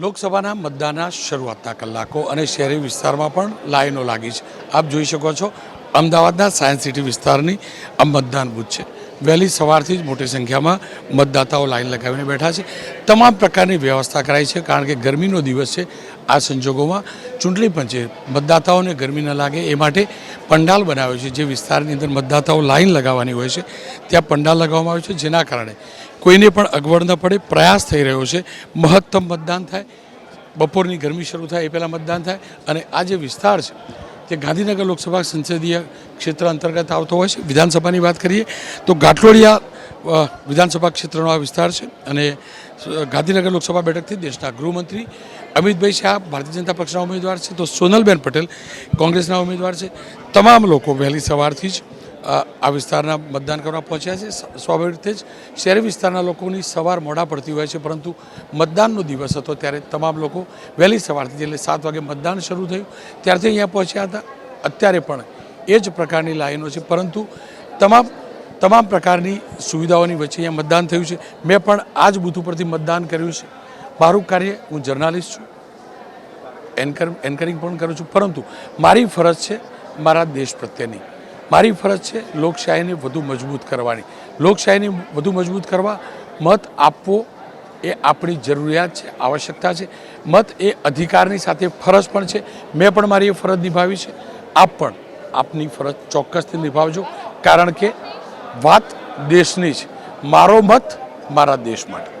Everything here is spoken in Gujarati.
લોકસભાના મતદાનના શરૂઆતના કલાકો અને શહેરી વિસ્તારમાં પણ લાઈનો લાગી છે. આપ જોઈ શકો છો, અમદાવાદના સાયન્સ સિટી વિસ્તારની આ મતદાન બુથ છે. વહેલી સવારથી જ મોટી સંખ્યામાં મતદાતાઓ લાઈન લગાવીને બેઠા છે. તમામ પ્રકારની વ્યવસ્થા કરાઈ છે, કારણ કે ગરમીનો દિવસ છે આ સંજોગોમાં. ચૂંટણી પંચે મતદાતાઓને ગરમી ન લાગે એ માટે પંડાલ બનાવ્યો છે. જે વિસ્તારની અંદર મતદાતાઓ લાઈન લગાવવાની હોય છે, ત્યાં પંડાલ લગાવવામાં આવ્યો છે, જેના કારણે કોઈને પણ અગવડ ન પડે, પ્રયાસ થઈ રહ્યો છે. મહત્તમ મતદાન થાય, બપોરની ગરમી શરૂ થાય એ પહેલાં મતદાન થાય અને આ જે વિસ્તાર છે તે ગાંધીનગર લોકસભા સંસદીય ક્ષેત્ર અંતર્ગત આવતો હોય છે, વિધાનસભાની વાત કરીએ, તો ગાંઠલોડિયા વિધાનસભા ક્ષેત્રનો આ વિસ્તાર છે અને ગાંધીનગર લોકસભા બેઠકથી દેશના ગૃહમંત્રી અમિતભાઈ શાહ, ભારતીય જનતા પક્ષના ઉમેદવાર છે, તો સોનલબેન પટેલ કોંગ્રેસના ઉમેદવાર છે, તમામ લોકો વહેલી સવારથી જ આ વિસ્તારના મતદાન કરવા પહોંચ્યા છે. સ્વાભાવિક રીતે જ શહેરી વિસ્તારના લોકોની સવાર મોડા પડતી હોય છે, પરંતુ મતદાનનો દિવસ હતો ત્યારે તમામ લોકો વહેલી સવારથી, એટલે સાત વાગે મતદાન શરૂ થયું. ત્યારથી અહીંયા પહોંચ્યા હતા. અત્યારે પણ એ જ પ્રકારની લાઈનો છે, પરંતુ તમામ તમામ પ્રકારની સુવિધાઓની વચ્ચે અહીંયા મતદાન થયું છે. મેં પણ આ જ બૂથ ઉપરથી મતદાન કર્યું છે. મારું કાર્ય, હું જર્નાલિસ્ટ છું. એન્કર, એન્કરિંગ પણ કરું છું. પરંતુ મારી ફરજ છે, મારા દેશ પ્રત્યેની. મારી ફરજ છે લોકશાહીને વધુ મજબૂત કરવાની. લોકશાહીને વધુ મજબૂત કરવા, મત આપવો એ આપણી જરૂરિયાત છે, આવશ્યકતા છે. મત એ અધિકારની સાથે ફરજ પણ છે. મેં પણ મારી એ ફરજ નિભાવી છે. આપ પણ આપની ફરજ ચોક્કસથી નિભાવજો. કારણ કે વાત દેશની છે. મારો મત મારા દેશ માટે.